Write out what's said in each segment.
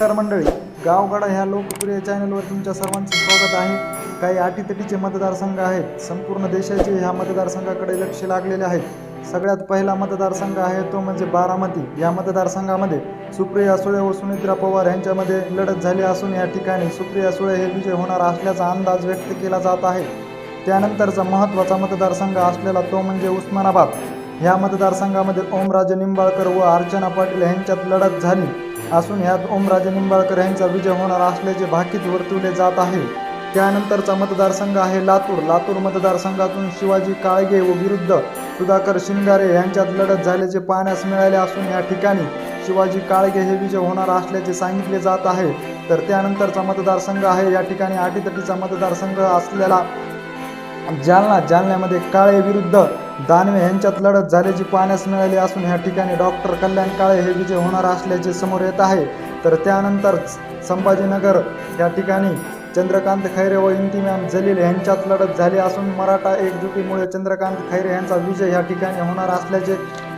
नमस्कार मंडळी गावगाडा ह्या लोकप्रिय चॅनलवर तुमच्या सर्वांचे स्वागत आहे. काही अटीतटीचे मतदारसंघ आहेत. संपूर्ण देशाचे ह्या मतदारसंघाकडे लक्ष लागलेले आहे. सगळ्यात पहिला मतदारसंघ आहे तो म्हणजे बारामती. या मतदारसंघामध्ये सुप्रिया सुळे व सुनित्रा पवार यांच्यामध्ये लढत झाली असून या ठिकाणी सुप्रिया सुळे हे विजय होणार असल्याचा अंदाज व्यक्त केला जात आहे. त्यानंतरचा महत्त्वाचा मतदारसंघ असलेला तो म्हणजे उस्मानाबाद. ह्या मतदारसंघामध्ये ओमराजे निंबाळकर व अर्चना पाटील यांच्यात लढत झाली. असून यात ओमराजे निंबाळकर यांचा विजय होणार असल्याचे भाकीत वर्तवले जात आहे. त्यानंतरचा मतदारसंघ आहे लातूर. लातूर मतदारसंघातून शिवाजी काळगे व विरुद्ध सुधाकर शिंगारे यांच्यात लढत झाल्याचे पाहण्यास मिळाले असून या ठिकाणी शिवाजी काळगे हे विजय होणार असल्याचे सांगितले जात आहे. तर त्यानंतरचा मतदारसंघ आहे. या ठिकाणी आटीतटीचा मतदारसंघ असलेला जालना जालन्यामध्ये काळे विरुद्ध दानवे यांच्यात लढत झाल्याची पाहण्यास मिळाली असून ह्या ठिकाणी डॉक्टर कल्याण काळे हे विजय होणार असल्याचे समोर येत आहे. तर त्यानंतर संभाजीनगर या ठिकाणी चंद्रकांत खैरे व इंतिम्याम जलील यांच्यात लढत झाली असून मराठा एकजुटीमुळे चंद्रकांत खैरे यांचा विजय या ठिकाणी होणार असल्याचे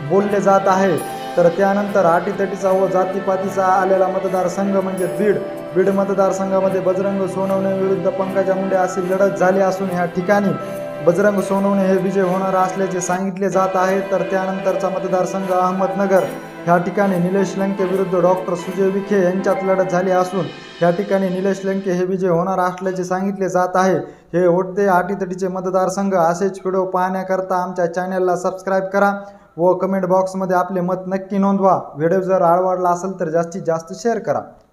बोलले जात आहे. तर त्यानंतर अटीतटीचा व जातीपातीचा आलेला मतदारसंघ म्हणजे बीड. बीड मतदारसंघामध्ये बजरंग सोनवणे विरुद्ध पंकजा मुंडे अशी लढत झाली असून ह्या ठिकाणी बजरंग सोनवणे हे विजय होणार असल्याचे सांगितले जात आहे तर त्यानंतरचा मतदारसंघ अहमदनगर. ह्या ठिकाणी निलेश लंके विरुद्ध डॉक्टर सुजय विखे यांच्यात लढत झाली असून ह्या ठिकाणी निलेश लंके हे विजय होणार असल्याचे सांगितले जात आहे हे होते आटीतटीचे मतदारसंघ असेच व्हिडिओ पाहण्याकरता आमच्या चॅनलला सबस्क्राईब करा व कमेंट बॉक्समध्ये आपले मत नक्की नोंदवा. व्हिडिओ जर आवडला असेल तर जास्तीत जास्त शेअर करा.